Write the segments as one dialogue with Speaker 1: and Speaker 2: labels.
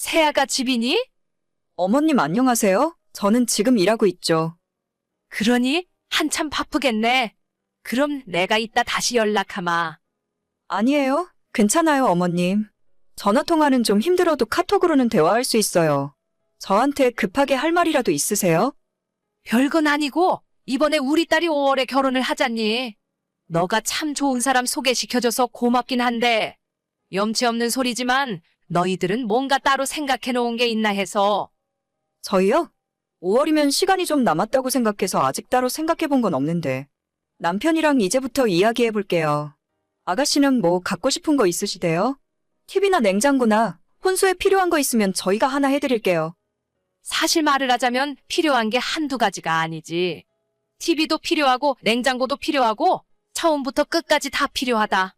Speaker 1: 세아가 집이니?
Speaker 2: 어머님 안녕하세요? 저는 지금 일하고 있죠.
Speaker 1: 그러니 한참 바쁘겠네. 그럼 내가 이따 다시 연락하마.
Speaker 2: 아니에요. 괜찮아요, 어머님. 전화 통화는 좀 힘들어도 카톡으로는 대화할 수 있어요. 저한테 급하게 할 말이라도 있으세요?
Speaker 1: 별건 아니고 이번에 우리 딸이 5월에 결혼을 하잖니. 너가 참 좋은 사람 소개시켜줘서 고맙긴 한데 염치 없는 소리지만 너희들은 뭔가 따로 생각해 놓은 게 있나 해서
Speaker 2: 저희요? 5월이면 시간이 좀 남았다고 생각해서 아직 따로 생각해 본 건 없는데. 남편이랑 이제부터 이야기해 볼게요. 아가씨는 뭐 갖고 싶은 거 있으시대요? TV나 냉장고나 혼수에 필요한 거 있으면 저희가 하나 해드릴게요.
Speaker 1: 사실 말을 하자면 필요한 게 한두 가지가 아니지. TV도 필요하고 냉장고도 필요하고 처음부터 끝까지 다 필요하다.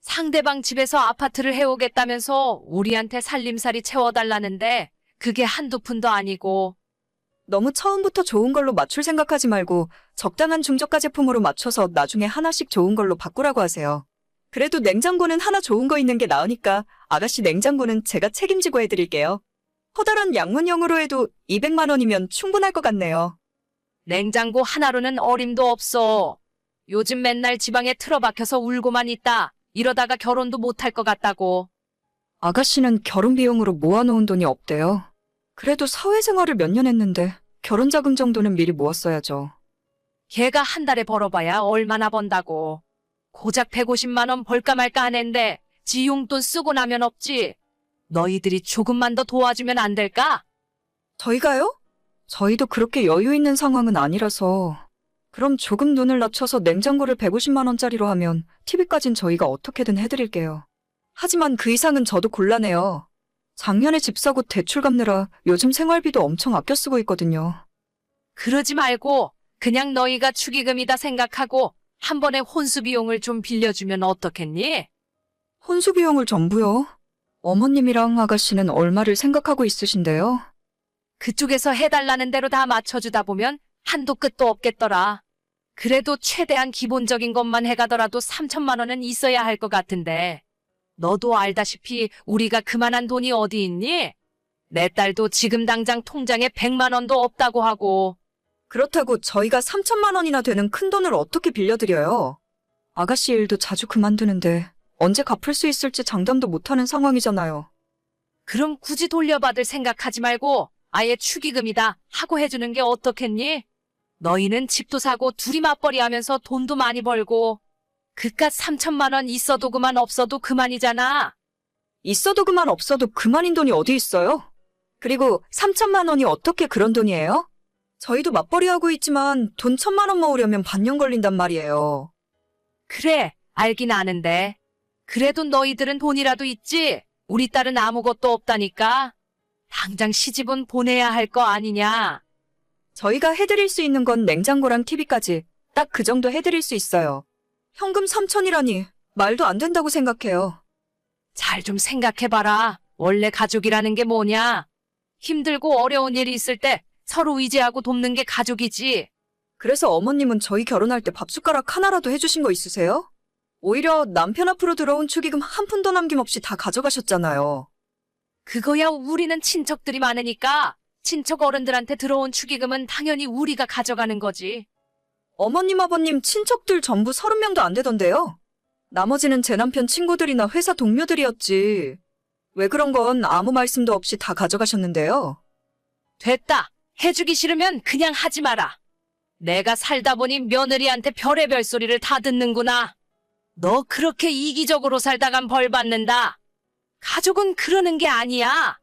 Speaker 1: 상대방 집에서 아파트를 해오겠다면서 우리한테 살림살이 채워달라는데 그게 한두 푼도 아니고
Speaker 2: 너무 처음부터 좋은 걸로 맞출 생각하지 말고 적당한 중저가 제품으로 맞춰서 나중에 하나씩 좋은 걸로 바꾸라고 하세요. 그래도 냉장고는 하나 좋은 거 있는 게 나으니까 아가씨 냉장고는 제가 책임지고 해드릴게요. 커다란 양문형으로 해도 200만 원이면 충분할 것 같네요.
Speaker 1: 냉장고 하나로는 어림도 없어. 요즘 맨날 지방에 틀어박혀서 울고만 있다. 이러다가 결혼도 못할 것 같다고.
Speaker 2: 아가씨는 결혼 비용으로 모아놓은 돈이 없대요. 그래도 사회생활을 몇 년 했는데 결혼 자금 정도는 미리 모았어야죠.
Speaker 1: 걔가 한 달에 벌어봐야 얼마나 번다고. 고작 150만 원 벌까 말까 하는데 지 용돈 쓰고 나면 없지. 너희들이 조금만 더 도와주면 안 될까?
Speaker 2: 저희가요? 저희도 그렇게 여유 있는 상황은 아니라서. 그럼 조금 눈을 낮춰서 냉장고를 150만 원짜리로 하면 TV까진 저희가 어떻게든 해드릴게요. 하지만 그 이상은 저도 곤란해요. 작년에 집 사고 대출 갚느라 요즘 생활비도 엄청 아껴 쓰고 있거든요.
Speaker 1: 그러지 말고 그냥 너희가 축의금이다 생각하고 한 번에 혼수 비용을 좀 빌려주면 어떻겠니?
Speaker 2: 혼수 비용을 전부요? 어머님이랑 아가씨는 얼마를 생각하고 있으신데요?
Speaker 1: 그쪽에서 해달라는 대로 다 맞춰주다 보면 한도 끝도 없겠더라. 그래도 최대한 기본적인 것만 해가더라도 3천만 원은 있어야 할 것 같은데. 너도 알다시피 우리가 그만한 돈이 어디 있니? 내 딸도 지금 당장 통장에 100만 원도 없다고 하고.
Speaker 2: 그렇다고 저희가 3천만 원이나 되는 큰 돈을 어떻게 빌려드려요? 아가씨 일도 자주 그만두는데 언제 갚을 수 있을지 장담도 못하는 상황이잖아요.
Speaker 1: 그럼 굳이 돌려받을 생각하지 말고 아예 축의금이다 하고 해주는 게 어떻겠니? 너희는 집도 사고 둘이 맞벌이 하면서 돈도 많이 벌고 그깟 3천만 원 있어도 그만 없어도 그만이잖아.
Speaker 2: 있어도 그만 없어도 그만인 돈이 어디 있어요? 그리고 3천만 원이 어떻게 그런 돈이에요? 저희도 맞벌이 하고 있지만 돈 천만 원 모으려면 반년 걸린단 말이에요.
Speaker 1: 그래, 알긴 아는데. 그래도 너희들은 돈이라도 있지. 우리 딸은 아무것도 없다니까. 당장 시집은 보내야 할 거 아니냐.
Speaker 2: 저희가 해드릴 수 있는 건 냉장고랑 TV까지 딱 그 정도 해드릴 수 있어요. 현금 3천이라니 말도 안 된다고 생각해요.
Speaker 1: 잘 좀 생각해봐라. 원래 가족이라는 게 뭐냐? 힘들고 어려운 일이 있을 때 서로 의지하고 돕는 게 가족이지.
Speaker 2: 그래서 어머님은 저희 결혼할 때 밥숟가락 하나라도 해주신 거 있으세요? 오히려 남편 앞으로 들어온 축의금 한 푼도 남김없이 다 가져가셨잖아요.
Speaker 1: 그거야 우리는 친척들이 많으니까 친척 어른들한테 들어온 축의금은 당연히 우리가 가져가는 거지.
Speaker 2: 어머님, 아버님, 친척들 전부 서른 명도 안 되던데요? 나머지는 제 남편 친구들이나 회사 동료들이었지. 왜 그런 건 아무 말씀도 없이 다 가져가셨는데요?
Speaker 1: 됐다. 해주기 싫으면 그냥 하지 마라. 내가 살다 보니 며느리한테 별의별 소리를 다 듣는구나. 너 그렇게 이기적으로 살다간 벌 받는다. 가족은 그러는 게 아니야.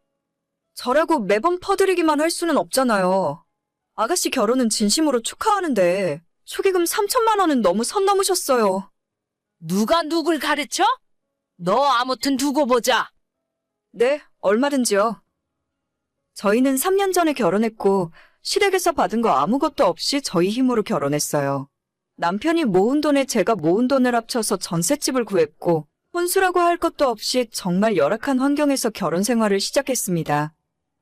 Speaker 2: 저라고 매번 퍼드리기만 할 수는 없잖아요. 아가씨 결혼은 진심으로 축하하는데 축의금 3천만 원은 너무 선 넘으셨어요.
Speaker 1: 누가 누굴 가르쳐? 너 아무튼 두고 보자.
Speaker 2: 네, 얼마든지요. 저희는 3년 전에 결혼했고 시댁에서 받은 거 아무것도 없이 저희 힘으로 결혼했어요. 남편이 모은 돈에 제가 모은 돈을 합쳐서 전셋집을 구했고 혼수라고 할 것도 없이 정말 열악한 환경에서 결혼 생활을 시작했습니다.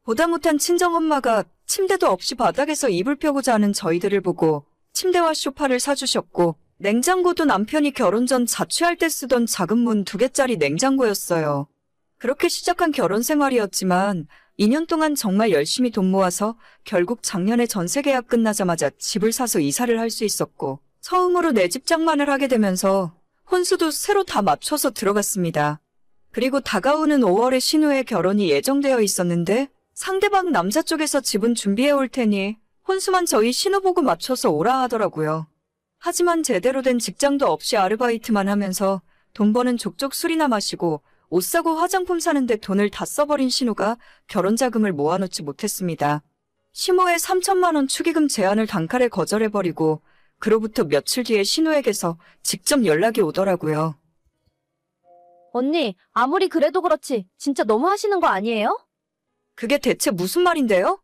Speaker 2: 보다 못한 친정엄마가 침대도 없이 바닥에서 이불 펴고 자는 저희들을 보고 침대와 소파를 사주셨고 냉장고도 남편이 결혼 전 자취할 때 쓰던 작은 문 두 개짜리 냉장고였어요. 그렇게 시작한 결혼 생활이었지만 2년 동안 정말 열심히 돈 모아서 결국 작년에 전세 계약 끝나자마자 집을 사서 이사를 할 수 있었고 처음으로 내 집 장만을 하게 되면서 혼수도 새로 다 맞춰서 들어갔습니다. 그리고 다가오는 5월에 신우의 결혼이 예정되어 있었는데 상대방 남자 쪽에서 집은 준비해 올 테니 혼수만 저희 신우 보고 맞춰서 오라 하더라고요. 하지만 제대로 된 직장도 없이 아르바이트만 하면서 돈 버는 족족 술이나 마시고 옷 사고 화장품 사는데 돈을 다 써버린 신우가 결혼 자금을 모아놓지 못했습니다. 시모의 3천만 원 축의금 제안을 단칼에 거절해버리고 그로부터 며칠 뒤에 신우에게서 직접 연락이 오더라고요.
Speaker 3: 언니, 아무리 그래도 그렇지, 진짜 너무 하시는 거 아니에요?
Speaker 2: 그게 대체 무슨 말인데요?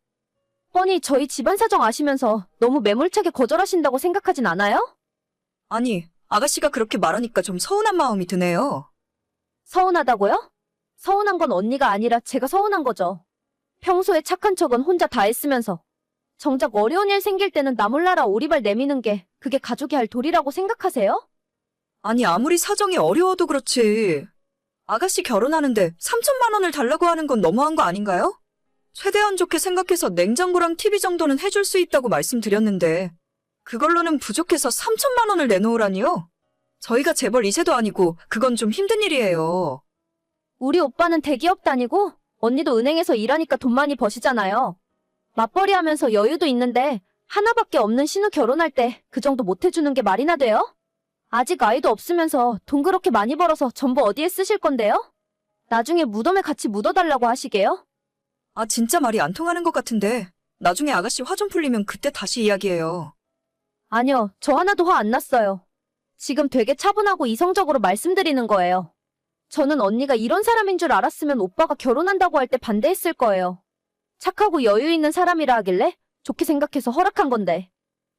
Speaker 3: 뻔히 저희 집안 사정 아시면서 너무 매몰차게 거절하신다고 생각하진 않아요?
Speaker 2: 아니, 아가씨가 그렇게 말하니까 좀 서운한 마음이 드네요.
Speaker 3: 서운하다고요? 서운한 건 언니가 아니라 제가 서운한 거죠. 평소에 착한 척은 혼자 다 했으면서 정작 어려운 일 생길 때는 나 몰라라 오리발 내미는 게 그게 가족이 할 도리라고 생각하세요?
Speaker 2: 아니, 아무리 사정이 어려워도 그렇지. 아가씨 결혼하는데 3천만 원을 달라고 하는 건 너무한 거 아닌가요? 최대한 좋게 생각해서 냉장고랑 TV 정도는 해줄 수 있다고 말씀드렸는데 그걸로는 부족해서 3천만 원을 내놓으라니요? 저희가 재벌 2세도 아니고 그건 좀 힘든 일이에요.
Speaker 3: 우리 오빠는 대기업 다니고 언니도 은행에서 일하니까 돈 많이 버시잖아요. 맞벌이 하면서 여유도 있는데 하나밖에 없는 신우 결혼할 때 그 정도 못 해주는 게 말이나 돼요? 아직 아이도 없으면서 돈 그렇게 많이 벌어서 전부 어디에 쓰실 건데요? 나중에 무덤에 같이 묻어달라고 하시게요?
Speaker 2: 아, 진짜 말이 안 통하는 것 같은데 나중에 아가씨 화 좀 풀리면 그때 다시 이야기해요.
Speaker 3: 아니요, 저 하나도 화 안 났어요. 지금 되게 차분하고 이성적으로 말씀드리는 거예요. 저는 언니가 이런 사람인 줄 알았으면 오빠가 결혼한다고 할 때 반대했을 거예요. 착하고 여유 있는 사람이라 하길래 좋게 생각해서 허락한 건데.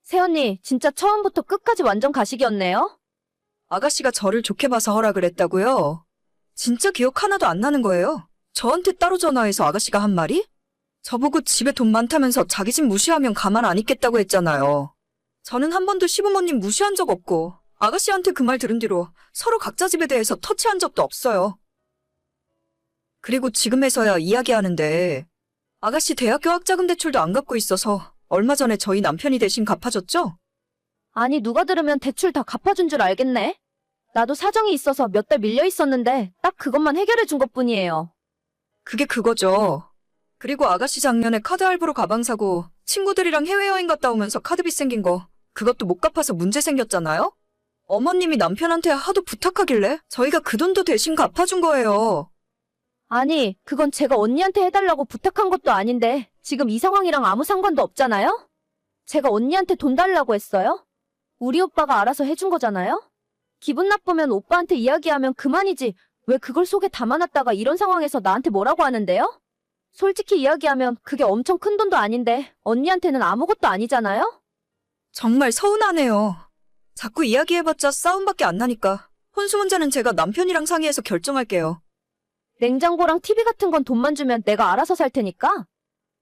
Speaker 3: 새언니, 진짜 처음부터 끝까지 완전 가식이었네요?
Speaker 2: 아가씨가 저를 좋게 봐서 허락을 했다고요? 진짜 기억 하나도 안 나는 거예요? 저한테 따로 전화해서 아가씨가 한 말이? 저보고 집에 돈 많다면서 자기 집 무시하면 가만 안 있겠다고 했잖아요. 저는 한 번도 시부모님 무시한 적 없고 아가씨한테 그 말 들은 뒤로 서로 각자 집에 대해서 터치한 적도 없어요. 그리고 지금에서야 이야기하는데 아가씨 대학교 학자금 대출도 안 갚고 있어서 얼마 전에 저희 남편이 대신 갚아줬죠?
Speaker 3: 아니, 누가 들으면 대출 다 갚아준 줄 알겠네? 나도 사정이 있어서 몇 달 밀려 있었는데 딱 그것만 해결해 준 것 뿐이에요.
Speaker 2: 그게 그거죠. 그리고 아가씨 작년에 카드 할부로 가방 사고 친구들이랑 해외여행 갔다 오면서 카드비 생긴 거 그것도 못 갚아서 문제 생겼잖아요? 어머님이 남편한테 하도 부탁하길래 저희가 그 돈도 대신 갚아준 거예요.
Speaker 3: 아니, 그건 제가 언니한테 해달라고 부탁한 것도 아닌데, 지금 이 상황이랑 아무 상관도 없잖아요? 제가 언니한테 돈 달라고 했어요? 우리 오빠가 알아서 해준 거잖아요? 기분 나쁘면 오빠한테 이야기하면 그만이지, 왜 그걸 속에 담아놨다가 이런 상황에서 나한테 뭐라고 하는데요? 솔직히 이야기하면 그게 엄청 큰 돈도 아닌데, 언니한테는 아무것도 아니잖아요?
Speaker 2: 정말 서운하네요. 자꾸 이야기해봤자 싸움밖에 안 나니까 혼수 문제는 제가 남편이랑 상의해서 결정할게요.
Speaker 3: 냉장고랑 TV 같은 건 돈만 주면 내가 알아서 살 테니까.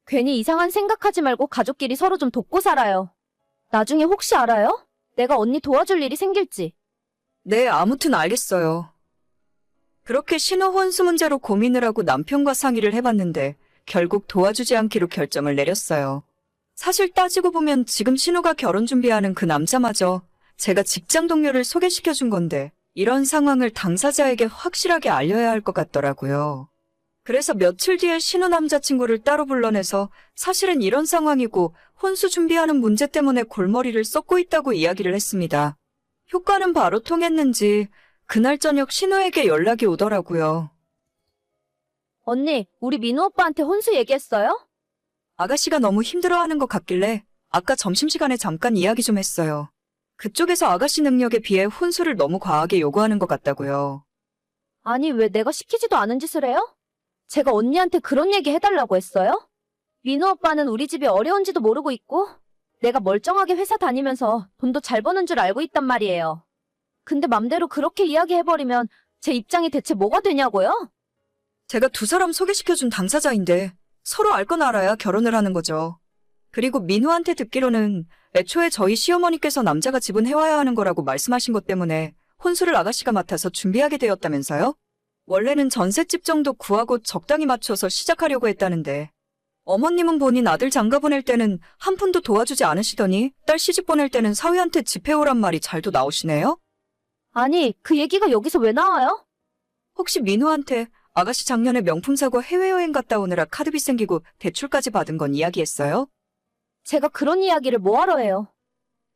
Speaker 3: 괜히 이상한 생각하지 말고 가족끼리 서로 좀 돕고 살아요. 나중에 혹시 알아요? 내가 언니 도와줄 일이 생길지.
Speaker 2: 네, 아무튼 알겠어요. 그렇게 신호 혼수 문제로 고민을 하고 남편과 상의를 해봤는데 결국 도와주지 않기로 결정을 내렸어요. 사실 따지고 보면 지금 신호가 결혼 준비하는 그 남자마저 제가 직장 동료를 소개시켜 준 건데 이런 상황을 당사자에게 확실하게 알려야 할 것 같더라고요. 그래서 며칠 뒤에 신우 남자친구를 따로 불러내서 사실은 이런 상황이고 혼수 준비하는 문제 때문에 골머리를 썩고 있다고 이야기를 했습니다. 효과는 바로 통했는지 그날 저녁 신우에게 연락이 오더라고요.
Speaker 3: 언니, 우리 민우 오빠한테 혼수 얘기했어요?
Speaker 2: 아가씨가 너무 힘들어하는 것 같길래 아까 점심시간에 잠깐 이야기 좀 했어요. 그쪽에서 아가씨 능력에 비해 혼수를 너무 과하게 요구하는 것 같다고요.
Speaker 3: 아니, 왜 내가 시키지도 않은 짓을 해요? 제가 언니한테 그런 얘기 해달라고 했어요? 민우 오빠는 우리 집이 어려운지도 모르고 있고, 내가 멀쩡하게 회사 다니면서 돈도 잘 버는 줄 알고 있단 말이에요. 근데 맘대로 그렇게 이야기해버리면 제 입장이 대체 뭐가 되냐고요?
Speaker 2: 제가 두 사람 소개시켜준 당사자인데 서로 알건 알아야 결혼을 하는 거죠. 그리고 민우한테 듣기로는 애초에 저희 시어머니께서 남자가 지분해와야 하는 거라고 말씀하신 것 때문에 혼수를 아가씨가 맡아서 준비하게 되었다면서요? 원래는 전셋집 정도 구하고 적당히 맞춰서 시작하려고 했다는데 어머님은 본인 아들 장가 보낼 때는 한 푼도 도와주지 않으시더니 딸 시집 보낼 때는 사위한테 집해오란 말이 잘도 나오시네요?
Speaker 3: 아니, 그 얘기가 여기서 왜 나와요?
Speaker 2: 혹시 민호한테 아가씨 작년에 명품 사고 해외여행 갔다 오느라 카드비 생기고 대출까지 받은 건 이야기했어요?
Speaker 3: 제가 그런 이야기를 뭐하러 해요?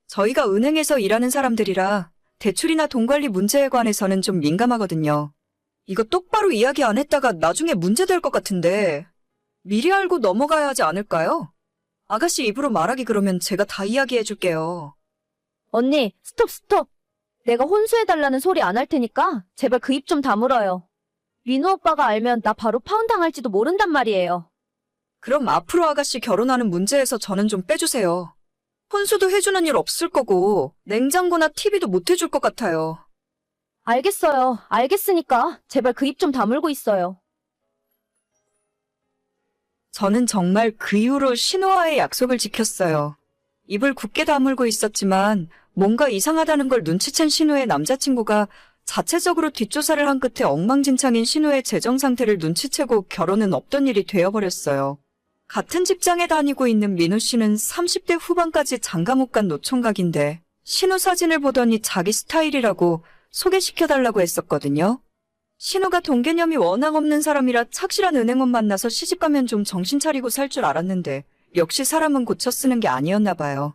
Speaker 2: 저희가 은행에서 일하는 사람들이라 대출이나 돈 관리 문제에 관해서는 좀 민감하거든요. 이거 똑바로 이야기 안 했다가 나중에 문제될 것 같은데 미리 알고 넘어가야 하지 않을까요? 아가씨 입으로 말하기 그러면 제가 다 이야기해 줄게요.
Speaker 3: 언니, 스톱, 스톱. 내가 혼수해달라는 소리 안 할 테니까 제발 그 입 좀 다물어요. 민우 오빠가 알면 나 바로 파혼당할지도 모른단 말이에요.
Speaker 2: 그럼 앞으로 아가씨 결혼하는 문제에서 저는 좀 빼주세요. 혼수도 해주는 일 없을 거고 냉장고나 TV도 못 해줄 것 같아요.
Speaker 3: 알겠어요. 알겠으니까 제발 그 입 좀 다물고 있어요.
Speaker 2: 저는 정말 그 이후로 신호와의 약속을 지켰어요. 입을 굳게 다물고 있었지만 뭔가 이상하다는 걸 눈치챈 신호의 남자친구가 자체적으로 뒷조사를 한 끝에 엉망진창인 신호의 재정 상태를 눈치채고 결혼은 없던 일이 되어버렸어요. 같은 직장에 다니고 있는 민우 씨는 30대 후반까지 장가 못 간 노총각인데 신우 사진을 보더니 자기 스타일이라고 소개시켜달라고 했었거든요. 신우가 돈 개념이 워낙 없는 사람이라 착실한 은행원 만나서 시집가면 좀 정신 차리고 살 줄 알았는데 역시 사람은 고쳐 쓰는 게 아니었나 봐요.